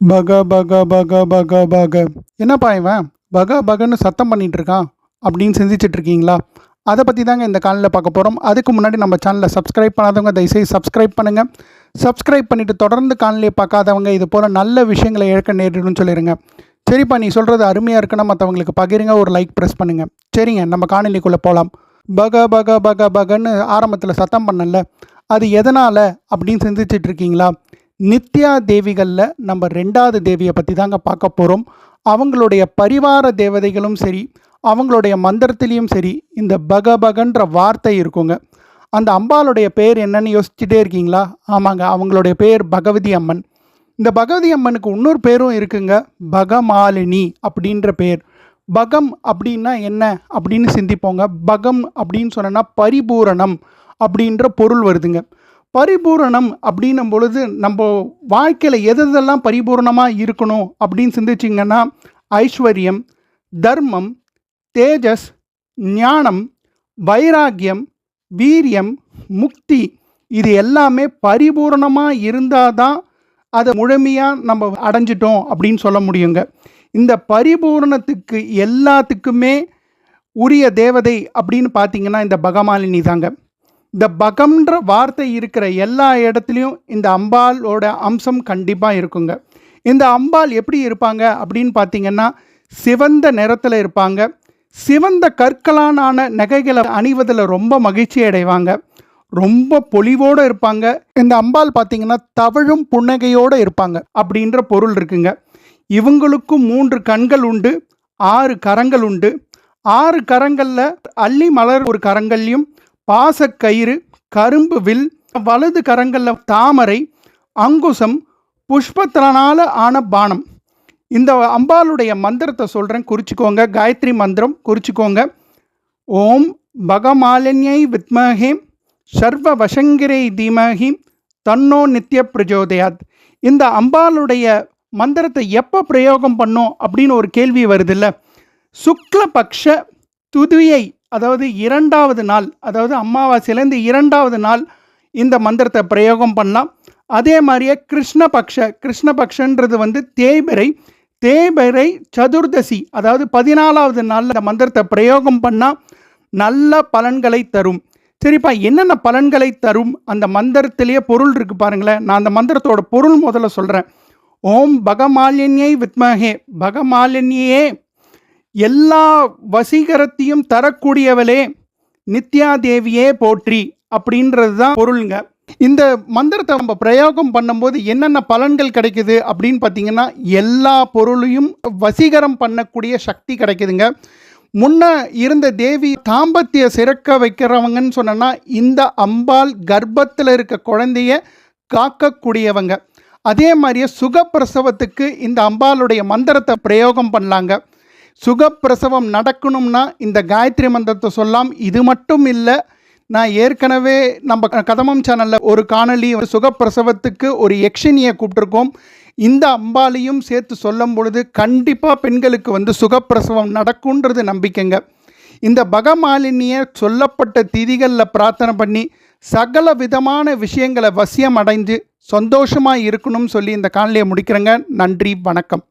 பக பக பக பக பக. என்னப்பா இவன்? பக பகன்னு சத்தம் பண்ணிட்டு இருக்கான் அப்படின்னு சிந்திச்சுட்டு இருக்கீங்களா? அதை பற்றி தாங்க இந்த காலில் பார்க்க போகிறோம் அதுக்கு முன்னாடி நம்ம சேனலை சப்ஸ்கிரைப் பண்ணாதவங்க தயவுசெய்து சப்ஸ்கிரைப் பண்ணுங்கள் சப்ஸ்கிரைப் பண்ணிவிட்டு தொடர்ந்து காணொலியை பார்க்காதவங்க இது போல் நல்ல விஷயங்களை இழக்க நேரிடும்னு சொல்லிடுங்க சரிப்பா நீ சொல்கிறது அருமையாக இருக்குன்னா மற்றவங்களுக்கு பகிருங்க ஒரு லைக் ப்ரெஸ் பண்ணுங்கள் சரிங்க நம்ம காணொலிக்குள்ளே போகலாம் பக பக பக பகன்னு ஆரம்பத்தில் சத்தம் பண்ணல. அது எதனால் அப்படின்னு சிந்திச்சிட்டு இருக்கீங்களா? நித்யா தேவிகளில் நம்ம ரெண்டாவது தேவியை பற்றி தாங்க பார்க்க போகிறோம் அவங்களுடைய பரிவார தேவதைகளும் சரி அவங்களுடைய மந்திரத்திலையும் சரி இந்த பகபகன்ற வார்த்தை இருக்குங்க. அந்த அம்பாளுடைய பேர் என்னன்னு யோசிச்சுட்டே இருக்கீங்களா? ஆமாங்க அவங்களுடைய பேர் பகவதி அம்மன். இந்த பகவதி அம்மனுக்கு இன்னொரு பேரும் இருக்குங்க பகமாலினி அப்படின்ற பேர். பகம் அப்படின்னா என்ன அப்படின்னு சிந்திப்போங்க. பகம் அப்படின்னு சொன்னோன்னா பரிபூரணம் அப்படின்ற பொருள் வருதுங்க. பரிபூரணம் அப்படின்னும் பொழுது நம்ம வாழ்க்கையில் எதெல்லாம் பரிபூரணமாக இருக்கணும் அப்படின்னு சிந்திச்சிங்கன்னா ஐஸ்வர்யம் தர்மம் தேஜஸ் ஞானம் வைராக்கியம் வீரியம் முக்தி இது எல்லாமே பரிபூரணமாக இருந்தால் தான் அதை முழுமையாக நம்ம அடைஞ்சிட்டோம் அப்படின்னு சொல்ல முடியுங்க. இந்த பரிபூரணத்துக்கு எல்லாத்துக்குமே உரிய தேவதை அப்படின்னு பார்த்தீங்கன்னா இந்த பகமாலினி தாங்க இந்த பகம்ன்ற வார்த்தை இருக்கிற எல்லா இடத்துலையும் இந்த அம்பாலோட அம்சம் கண்டிப்பாக இருக்குங்க. இந்த அம்பாள் எப்படி இருப்பாங்க அப்படின்னு பார்த்தீங்கன்னா சிவந்த நிறத்தில் இருப்பாங்க. சிவந்த கற்களான நகைகளை அணிவதில் ரொம்ப மகிழ்ச்சி அடைவாங்க. ரொம்ப பொலிவோடு இருப்பாங்க. இந்த அம்பாள் பார்த்தீங்கன்னா தவழும் புன்னகையோடு இருப்பாங்க அப்படின்ற பொருள் இருக்குங்க. இவங்களுக்கும் மூன்று கண்கள் உண்டு ஆறு கரங்கள் உண்டு. ஆறு கரங்களில் அள்ளி மலர் ஒரு கரங்கள்லையும் பாசக்கயிறு கரும்பு வில் வலது கரங்களில் தாமரை அங்குசம் புஷ்பத்தினால ஆன பானம். இந்த அம்பாளுடைய மந்திரத்தை சொல்கிறேன் குறிச்சிக்கோங்க. காயத்ரி மந்திரம் குறிச்சிக்கோங்க. ஓம் பகமாலின்யை வித்மஹே சர்வ வசங்கிரை தீமஹி தன்னோ நித்ய பிரஜோதயாத். இந்த அம்பாளுடைய மந்திரத்தை எப்போ பிரயோகம் பண்ணோம் அப்படின்னு ஒரு கேள்வி வருதில்ல. சுக்லபக்ஷ துதியை அதாவது இரண்டாவது நாள் அதாவது அமாவாசையிலேருந்து இரண்டாவது நாள் இந்த மந்திரத்தை பிரயோகம் பண்ணலாம். அதே மாதிரியே கிருஷ்ணபக்ஷ கிருஷ்ணபக்ஷன்றது வந்து தேய்பிரை தேய்பிரை சதுர்தசி அதாவது பதினாலாவது நாளில் இந்த மந்திரத்தை பிரயோகம் பண்ணால் நல்ல பலன்களை தரும். சரிப்பா என்னென்ன பலன்களை தரும்? அந்த மந்திரத்திலேயே பொருள் இருக்கு பாருங்களேன். நான் அந்த மந்திரத்தோட பொருள் முதல்ல சொல்கிறேன் ஓம் பகமாலினியை வித்மகே பகமாலினியே எல்லா வசீகரத்தையும் தரக்கூடியவளே நித்யா தேவியே போற்றி அப்படின்றது தான் பொருளுங்க. இந்த மந்திரத்தை நம்ம பிரயோகம் பண்ணும்போது என்னென்ன பலன்கள் கிடைக்குது அப்படின்னு பார்த்தீங்கன்னா எல்லா பொருளையும் வசீகரம் பண்ணக்கூடிய சக்தி கிடைக்குதுங்க. முன்ன இருந்த தேவி தாம்பத்திய சிறக்க வைக்கிறவங்கன்னு சொன்னோன்னா இந்த அம்பாள் கர்ப்பத்தில் இருக்க குழந்தைய காக்கக்கூடியவங்க. அதே மாதிரியே சுகப்பிரசவத்துக்கு இந்த அம்பாளுடைய மந்திரத்தை பிரயோகம் பண்ணலாங்க. சுகப்பிரசவம் நடக்கணும்னா இந்த காயத்ரி மந்திரத்தை சொல்லலாம் இது மட்டும் இல்லை நான் ஏற்கனவே நம்ம கதமம் சேனலில் ஒரு காணொலி சுகப்பிரசவத்துக்கு ஒரு யக்ஷினியை கூப்பிட்ருக்கோம் இந்த அம்பாலையும் சேர்த்து சொல்லும் பொழுது கண்டிப்பாக பெண்களுக்கு வந்து சுகப்பிரசவம் நடக்குன்றது நம்பிக்கைங்க. இந்த பகமாலினியை சொல்லப்பட்ட திதிகளில் பிரார்த்தனை பண்ணி சகல விதமான விஷயங்களை வசியம் அடைஞ்சு சந்தோஷமாக இருக்கணும்னு சொல்லி இந்த காணொலியை முடிக்கிறேங்க. நன்றி வணக்கம்.